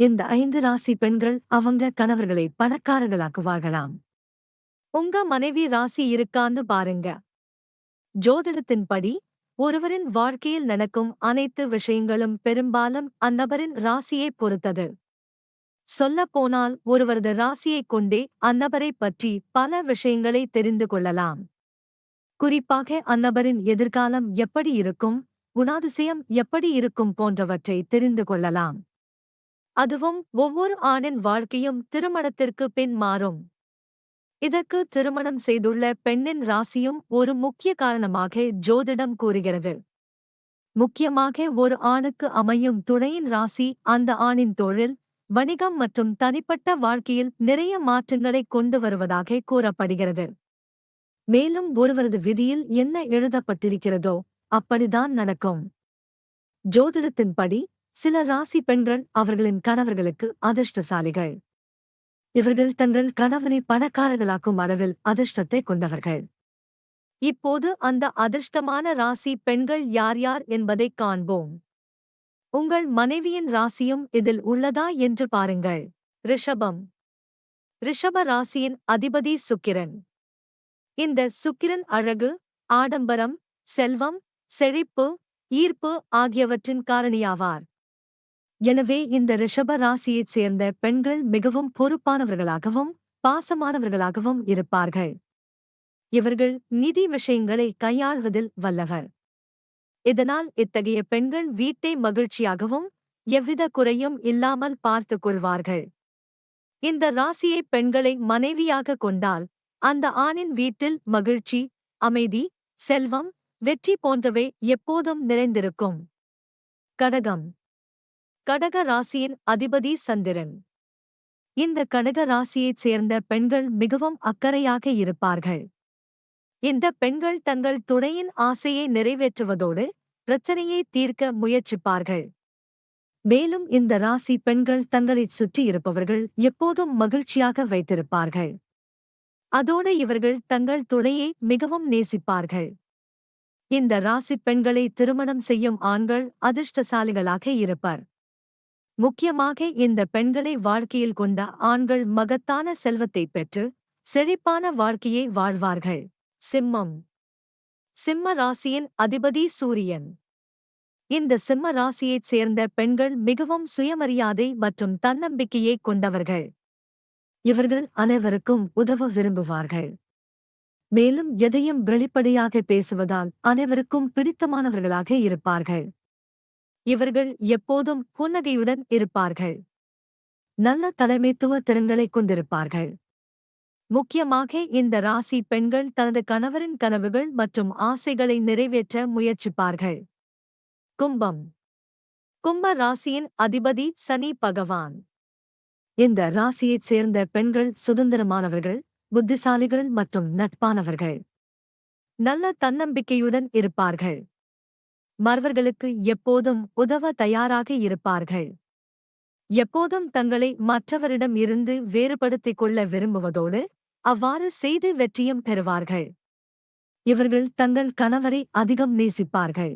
இந்த ஐந்து ராசி பெண்கள் அவங்க கணவர்களை பணக்காரர்களாக்குவார்களாம். உங்க மனைவி ராசி இருக்கான்னு பாருங்க. ஜோதிடத்தின்படி ஒருவரின் வாழ்க்கையில் நடக்கும் அனைத்து விஷயங்களும் பெரும்பாலும் அந்நபரின் ராசியைப் பொறுத்தது. சொல்லப்போனால் ஒருவரது ராசியைக் கொண்டே அந்நபரைப் பற்றி பல விஷயங்களை தெரிந்து கொள்ளலாம். குறிப்பாக அந்நபரின் எதிர்காலம் எப்படி இருக்கும் குணாதிசயம் எப்படி இருக்கும் போன்றவற்றை தெரிந்து கொள்ளலாம். அதுவும் ஒவ்வொரு ஆணின் வாழ்க்கையும் திருமணத்திற்கு பின் மாறும். இதற்கு திருமணம் செய்துள்ள பெண்ணின் ராசியும் ஒரு முக்கிய காரணமாக ஜோதிடம் கூறுகிறது. முக்கியமாக ஒரு ஆணுக்கு அமையும் துணையின் ராசி அந்த ஆணின் தொழில் வணிகம் மற்றும் தனிப்பட்ட வாழ்க்கையில் நிறைய மாற்றங்களை கொண்டு வருவதாக கூறப்படுகிறது. மேலும் ஒருவரது விதியில் என்ன எழுதப்பட்டிருக்கிறதோ அப்படிதான் நடக்கும். ஜோதிடத்தின்படி சில ராசி பெண்கள் அவர்களின் கணவர்களுக்கு அதிர்ஷ்டசாலிகள். இவர்கள் தங்கள் கணவனை பணக்காரர்களாக்கும் அளவில் அதிர்ஷ்டத்தை கொண்டவர்கள். இப்போது அந்த அதிர்ஷ்டமான ராசி பெண்கள் யார் யார் என்பதைக் காண்போம். உங்கள் மனைவியின் ராசியும் இதில் உள்ளதா என்று பாருங்கள். ரிஷபம். ரிஷப ராசியின் அதிபதி சுக்கிரன். இந்த சுக்கிரன் அழகு ஆடம்பரம் செல்வம் செழிப்பு ஈர்ப்பு ஆகியவற்றின் காரணியாவார். எனவே இந்த ரிஷப ராசியைச் சேர்ந்த பெண்கள் மிகவும் பொறுப்பானவர்களாகவும் பாசமானவர்களாகவும் இருப்பார்கள். இவர்கள் நிதி விஷயங்களை கையாள்வதில் வல்லவர். இதனால் இத்தகைய பெண்கள் வீட்டை மகிழ்ச்சியாகவும் எவ்வித குறையும் இல்லாமல் பார்த்துக் கொள்வார்கள். இந்த ராசியை பெண்களை மனைவியாக கொண்டால் அந்த ஆணின் வீட்டில் மகிழ்ச்சி அமைதி செல்வம் வெற்றி போன்றவை எப்போதும் நிறைந்திருக்கும். கடகம். கடக ராசியின் அதிபதி சந்திரன். இந்த கடக ராசியைச் சேர்ந்த பெண்கள் மிகவும் அக்கறையாக இருப்பார்கள். இந்த பெண்கள் தங்கள் துணையின் ஆசையை நிறைவேற்றுவதோடு பிரச்சனையை தீர்க்க முயற்சிப்பார்கள். மேலும் இந்த ராசி பெண்கள் தங்களைச் சுற்றி இருப்பவர்கள் எப்போதும் மகிழ்ச்சியாக வைத்திருப்பார்கள். அதோடு இவர்கள் தங்கள் துணையை மிகவும் நேசிப்பார்கள். இந்த ராசி பெண்களை திருமணம் செய்யும் ஆண்கள் அதிர்ஷ்டசாலிகளாக இருப்பர். முக்கியமாக இந்த பெண்களை வாழ்க்கையில் கொண்ட ஆண்கள் மகத்தான செல்வத்தைப் பெற்று செழிப்பான வாழ்க்கையை வாழ்வார்கள். சிம்மம். சிம்ம ராசியின் அதிபதி சூரியன். இந்த சிம்ம ராசியைச் சேர்ந்த பெண்கள் மிகவும் சுயமரியாதை மற்றும் தன்னம்பிக்கையை கொண்டவர்கள். இவர்கள் அனைவருக்கும் உதவ விரும்புவார்கள். மேலும் எதையும் வெளிப்படையாக பேசுவதால் அனைவருக்கும் பிடித்தமானவர்களாக இருப்பார்கள். இவர்கள் எப்போதும் புன்னகையுடன் இருப்பார்கள். நல்ல தலைமைத்துவ திறன்களைக் கொண்டிருப்பார்கள். முக்கியமாக இந்த ராசி பெண்கள் தனது கணவரின் கனவுகள் மற்றும் ஆசைகளை நிறைவேற்ற முயற்சிப்பார்கள். கும்பம். கும்ப ராசியின் அதிபதி சனி பகவான். இந்த ராசியைச் சேர்ந்த பெண்கள் சுதந்திரமானவர்கள் புத்திசாலிகள் மற்றும் நட்பானவர்கள். நல்ல தன்னம்பிக்கையுடன் இருப்பார்கள். மறவர்களுக்கு எப்போதும் உதவ தயாராக இருப்பார்கள். எப்போதும் தங்களை மற்றவரிடம் இருந்து வேறுபடுத்திக் கொள்ள விரும்புவதோடு அவ்வாறு செய்து வெற்றியும் பெறுவார்கள். இவர்கள் தங்கள் கணவரை அதிகம் நேசிப்பார்கள்.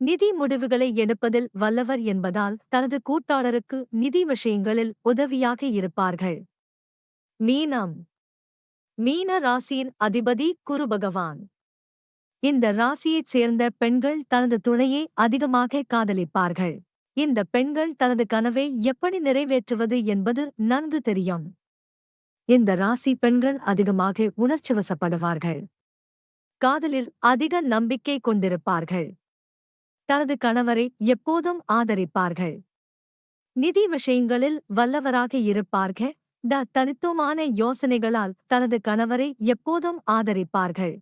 நிதி முடிவுகளை எடுப்பதில் வல்லவர் என்பதால் தனது கூட்டாளருக்கு நிதி விஷயங்களில் உதவியாக இருப்பார்கள். மீனம். மீன ராசியின் அதிபதி குரு பகவான். இந்த ராசியைச் சேர்ந்த பெண்கள் தனது துணையை அதிகமாக காதலிப்பார்கள். இந்த பெண்கள் தனது கனவை எப்படி நிறைவேற்றுவது என்பது நன்கு தெரியும். இந்த ராசி பெண்கள் அதிகமாக உணர்ச்சிவசப்படுவார்கள் காதலில் அதிக நம்பிக்கை கொண்டிருப்பார்கள். தனது கணவரை எப்போதும் ஆதரிப்பார்கள். நிதி விஷயங்களில் வல்லவராக இருப்பார்கள். த தனித்துவமான யோசனைகளால் தனது கணவரை எப்போதும் ஆதரிப்பார்கள்.